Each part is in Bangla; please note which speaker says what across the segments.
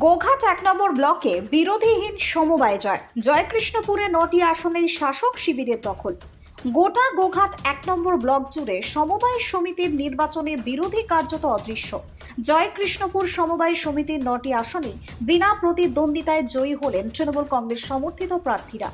Speaker 1: গোঘাট এক নম্বর ব্লকে বিরোধীহীন সমবায় জয়। জয়কৃষ্ণপুরে নটি আসনেই শাসক শিবিরের দখল। গোটা গোঘাট এক নম্বর ব্লক জুড়ে সমবায় সমিতির নির্বাচনে বিরোধী কার্যত অদৃশ্য। জয়কৃষ্ণপুর সমবায় সমিতির নটি আসনে বিনা প্রতিদ্বন্দ্বিতায় জয়ী হলেন তৃণমূল কংগ্রেস সমর্থিত প্রার্থীরা।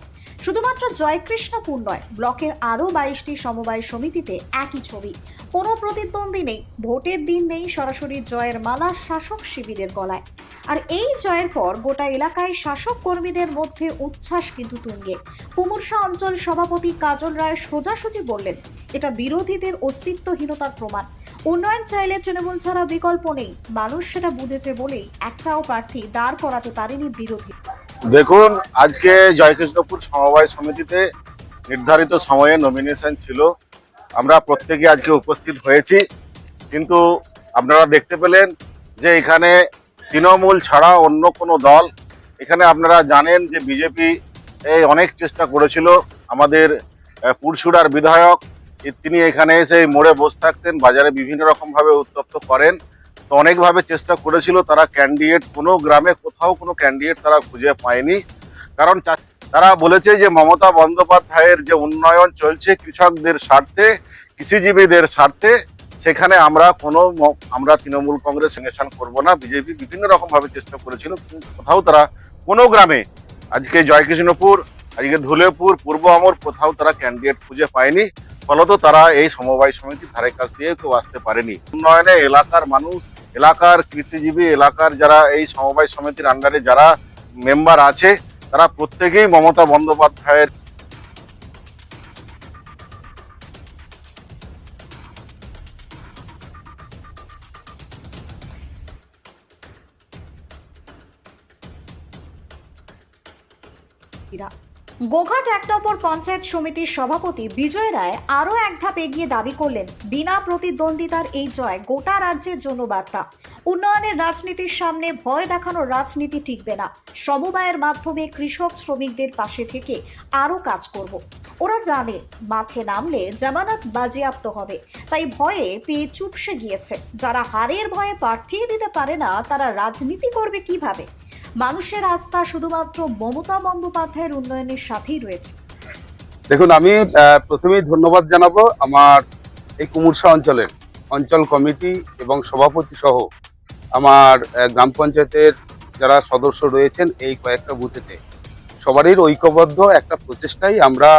Speaker 1: শুধুমাত্র জয়কৃষ্ণপুর নয়, ব্লকের আরও বাইশটি সমবায় সমিতিতে একই ছবি। কোনো প্রতিদ্বন্দ্বী নেই, ভোটের দিন নেই সরাসরি জয়ের মালা শাসক শিবিরের গলায়। আর এই জয়ের পর গোটা এলাকায় শাসক কর্মীদের মধ্যে উচ্ছ্বাস কিন্তু তুঙ্গে। কুমুরসা অঞ্চল সভাপতি কাজল রায় সোজাসুজি বললেন, এটা বিরোধীদের অস্তিত্বহীনতার প্রমাণ। উন্নয়ন চাইলে তৃণমূল ছাড়া বিকল্প নেই। মানুষ সেটা বুঝেছে বলেই একটাও প্রার্থী দাঁড় করাতে পারেনি বিরোধী।
Speaker 2: দেখুন, আজকে জয়কৃষ্ণপুর সমবায় সমিতিতে নির্ধারিত সময়ে নমিনেশন ছিল। আমরা প্রত্যেকে আজকে উপস্থিত হয়েছি। কিন্তু আপনারা দেখতে পেলেন যে এখানে তৃণমূল ছাড়া অন্য কোনো দল, এখানে আপনারা জানেন যে বিজেপি এই অনেক চেষ্টা করেছিল আমাদের আহ, পুরসুড়ার বিধায়ক তিনি এখানে এসে মোড়ে বসে থাকতেন বাজারে বিভিন্ন রকমভাবে উত্তপ্ত করেন। তো অনেকভাবে চেষ্টা করেছিল তারা ক্যান্ডিডেট কোনো গ্রামে কোথাও কোনো ক্যান্ডিডেট তারা খুঁজে পায়নি। কারণ তারা বলেছে যে মমতা বন্দ্যোপাধ্যায়ের যে উন্নয়ন চলছে কৃষকদের স্বার্থে কৃষিজীবীদের স্বার্থে সেখানে আমরা কোনো আমরা তৃণমূল কংগ্রেস সিলেকশন করব না। বিজেপি বিভিন্ন রকমভাবে চেষ্টা করেছিল কোথাও তারা কোনো গ্রামে আজকে জয়কৃষ্ণপুর আজকে ধুলেপুর, পূর্ব আমর কোথাও তারা ক্যান্ডিডেট খুঁজে পায়নি ফলত তারা এই সমবায় সমিতির ধারে কাছ দিয়ে কেউ আসতে পারেনি উন্নয়নে এলাকার মানুষ, এলাকার কৃষিজীবী, এলাকার যারা এই সমবায় সমিতির আন্ডারে যারা মেম্বার আছে, তারা প্রত্যেকেই মমতা বন্দ্যোপাধ্যায়ের
Speaker 1: এরা। গোঘাট এক নম্বর পঞ্চায়েত সমিতির সভাপতি বিজয় রায় আরও এক ধাপ এগিয়ে দাবি করলেন, বিনা প্রতিদ্বন্দ্বিতার এই জয় গোটা রাজ্যের জন্য বার্তা। উন্নয়নের রাজনীতির সামনে ভয় দেখানোর রাজনীতি টিকবে না। সমবায়ের মাধ্যমে কৃষক শ্রমিকদের পাশে থেকে আরও কাজ করব। ওরা জানে, মাঠে নামলে জামানত বাজেয়াপ্ত হবে। তাই ভয়ে পেয়ে চুপসে গিয়েছে। যারা হারের ভয়ে প্রার্থী দিতে পারে না, তারা রাজনীতি করবে কীভাবে? মানুষের আস্থা শুধুমাত্র মমতা বন্দ্যোপাধ্যায়ের উন্নয়নের সাথেই রয়েছে।
Speaker 3: দেখুন আমি প্রথমেই ধন্যবাদ জানাব আমার এই কুমুরসা অঞ্চলের অঞ্চল। কমিটি এবং সভাপতি সহ আমার গ্রাম পঞ্চায়েতের যারা সদস্য রয়েছেন এই কয়েকটা বুথেতে। সবারই ঐক্যবদ্ধ একটা প্রচেষ্টাই আমরা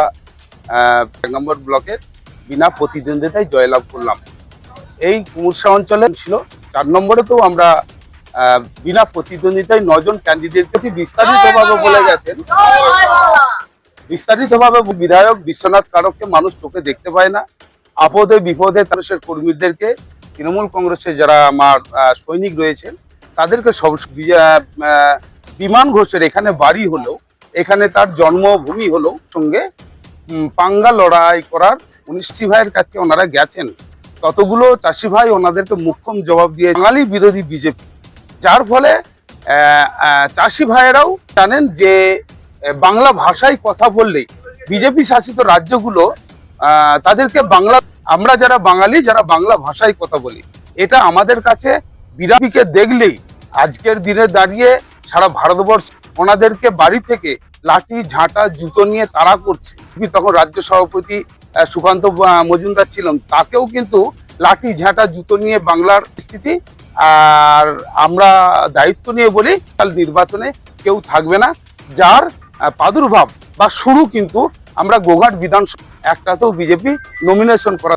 Speaker 3: এক নম্বর ব্লকের বিনা প্রতিদ্বন্দ্বিতায় জয়লাভ করলাম। এই কুমুরসা অঞ্চলে ছিল চার নম্বরেতেও আমরা আহ, বিনা প্রতিদ্বন্দ্বিতায় নজন ক্যান্ডিডেট প্রতি বিস্তারিতভাবে বলে গেছেন। বিস্তারিতভাবে বিধায়ক বিশ্বনাথ কারককে মানুষ চোখে দেখতে পায় না। আপদে বিপদে মানুষের কর্মীদেরকে, তৃণমূল কংগ্রেসের যারা আমার সৈনিক রয়েছেন, তাদেরকে সব বিমান ঘোষের এখানে বাড়ি হলেও, এখানে তার জন্মভূমি হলেও সঙ্গে পাঙ্গা লড়াই করার উনিশ ভাইয়ের কাছে ওনারা গেছেন। ততগুলো চাষি ভাই ওনাদেরকে মুখ্যম জবাব দিয়ে বাঙালি বিরোধী বিজেপি যার ফলে চাষি ভাইয়েরাও জানেন যে বাংলা ভাষায় কথা বললেই বিজেপি শাসিত রাজ্যগুলো তাদেরকে বাংলা, আমরা যারা বাঙালি, যারা বাংলা ভাষায় কথা বলি, এটা আমাদের কাছে বিরাটকে দেখলেই আজকের দিনে দাঁড়িয়ে সারা ভারতবর্ষ ওনাদেরকে বাড়ি থেকে লাঠি, ঝাঁটা, জুতো নিয়ে তাড়া করছে। তখন রাজ্য সভাপতি সুকান্ত মজুমদার ছিলেন, তাকেও কিন্তু লাঠি, ঝাঁটা, জুতো নিয়ে বাংলার স্থিতি আর আমরা দায়িত্ব নিয়ে বলি, কাল নির্বাচনে কেউ থাকবে না, যার প্রাদুর্ভাব বা শুরু কিন্তু আমরা গোঘাট বিধানসভা একটাতেও বিজেপি নমিনেশন করা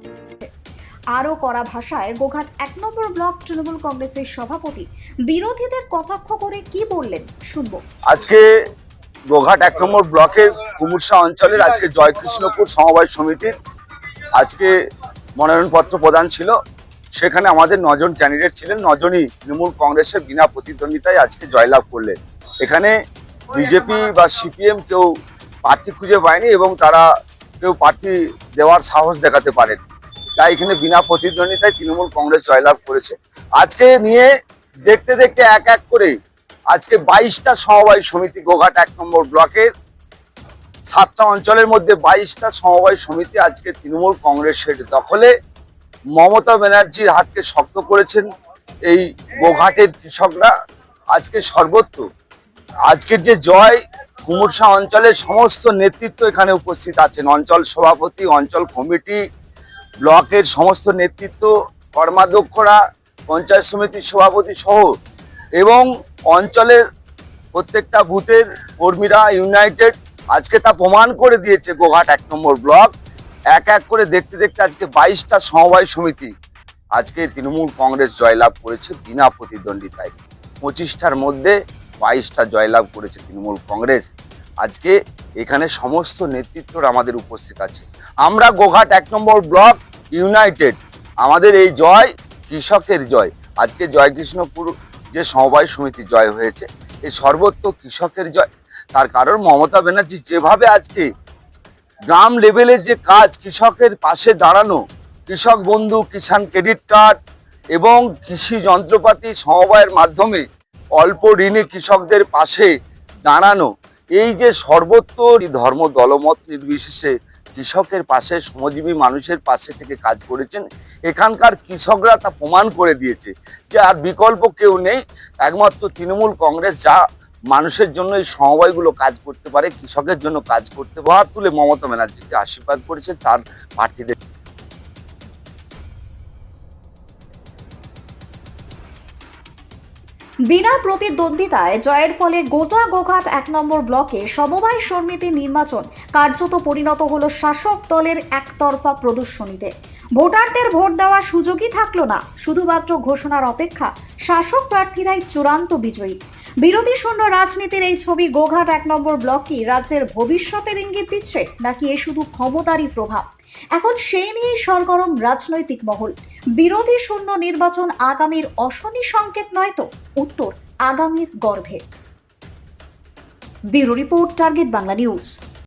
Speaker 1: আরও কড়া ভাষায় গোঘাট এক নম্বর ব্লক তৃণমূল কংগ্রেসের সভাপতি বিরোধীদের কটাক্ষ করে কি বললেন, শুনব।
Speaker 4: আজকে গোঘাট এক নম্বর ব্লকের কুমুরসা অঞ্চলের আজকে জয়কৃষ্ণপুর সমবায় সমিতির আজকে মনোনয়নপত্র প্রদান ছিল। সেখানে আমাদের নজন ক্যান্ডিডেট ছিলেন, নজনই তৃণমূল কংগ্রেসের বিনা প্রতিদ্বন্দ্বিতায় আজকে জয়লাভ করলেন। এখানে বিজেপি বা সিপিএম কেউ প্রার্থী খুঁজে পায়নি এবং তারা কেউ প্রার্থী দেওয়ার সাহস দেখাতে পারেন। তাই এখানে বিনা প্রতিদ্বন্দ্বিতায় তৃণমূল কংগ্রেস জয়লাভ করেছে। আজকে নিয়ে দেখতে দেখতে এক এক করে আজকে বাইশটা সমবায় সমিতি, গোঘাট এক নম্বর ব্লকের সাতটা অঞ্চলের মধ্যে বাইশটা সমবায় সমিতি আজকে তৃণমূল কংগ্রেসের দখলে। মমতা ব্যানার্জির হাতকে শক্ত করেছেন এই গোঘাটের কৃষকরা। আজকে সর্বত্র, আজকের যে জয় কুমুরসা অঞ্চলের সমস্ত নেতৃত্ব এখানে উপস্থিত আছেন। অঞ্চল সভাপতি, অঞ্চল কমিটি ব্লকের সমস্ত নেতৃত্ব, কর্মাধ্যক্ষরা, পঞ্চায়েত সমিতির সভাপতি সহ এবং অঞ্চলের প্রত্যেকটা বুথের কর্মীরা ইউনাইটেড, আজকে তা প্রমাণ করে দিয়েছে গোঘাট এক নম্বর ব্লক। এক এক করে দেখতে দেখতে আজকে বাইশটা সমবায় সমিতি, আজকে তৃণমূল কংগ্রেস জয়লাভ করেছে বিনা প্রতিদ্বন্দ্বিতায়। পঁচিশটার মধ্যে বাইশটা জয়লাভ করেছে তৃণমূল কংগ্রেস। আজকে এখানে সমস্ত নেতৃত্বরা আমাদের উপস্থিত আছে। আমরা গোঘাট এক নম্বর ব্লক ইউনাইটেড। আমাদের এই জয় কৃষকের জয়। আজকে জয়কৃষ্ণপুর যে সমবায় সমিতি জয় হয়েছে, এই সর্বত্র কৃষকের জয়। তার কারণ মমতা ব্যানার্জি যেভাবে আজকে গ্রাম লেভেলের যে কাজ কৃষকের পাশে দাঁড়ানো, কৃষক বন্ধু, কিষাণ ক্রেডিট কার্ড এবং কৃষি যন্ত্রপাতি সমবায়ের মাধ্যমে অল্প ঋণে কৃষকদের পাশে দাঁড়ানো এই যে সর্বত্র ধর্ম দলমত নির্বিশেষে কৃষকের পাশে, শ্রমজীবী মানুষের পাশে থেকে কাজ করেছেন, এখানকার কৃষকরা তা প্রমাণ করে দিয়েছে যে আর বিকল্প কেউ নেই। একমাত্র তৃণমূল কংগ্রেস যা মানুষের জন্য এই সমবায়গুলো কাজ করতে পারে, কৃষকের জন্য কাজ করতে হাত তুলে মমতা ব্যানার্জিকে আশীর্বাদ করেছে তার প্রার্থীদের।
Speaker 1: বিনা প্রতিদ্বন্দ্বিতায় জয়ের ফলে গোটা গোঘাট এক নম্বর ব্লকে সমবায় সমিতি নির্বাচন কার্যত পরিণত হলো শাসক দলের একতরফা প্রদর্শনীতে। ভোটারদের ভোট দেওয়ার সুযোগই থাকল না, শুধুমাত্র ঘোষণার অপেক্ষা শাসক প্রার্থীরাই চূড়ান্ত বিজয়ী। বিরোধী শূন্য রাজনীতির এই ছবি গোঘাট এক নম্বর ব্লক কি রাজ্যের ভবিষ্যতের ইঙ্গিত দিচ্ছে, নাকি এ শুধু ক্ষমতারই প্রভাব? এখন সেই নিয়েই সরগরম রাজনৈতিক মহল। বিরোধী শূন্য নির্বাচন আগামীর অশনি সংকেত নয় তো? উত্তর, আগামীর গর্ভে। Bureau report, target Bangla news.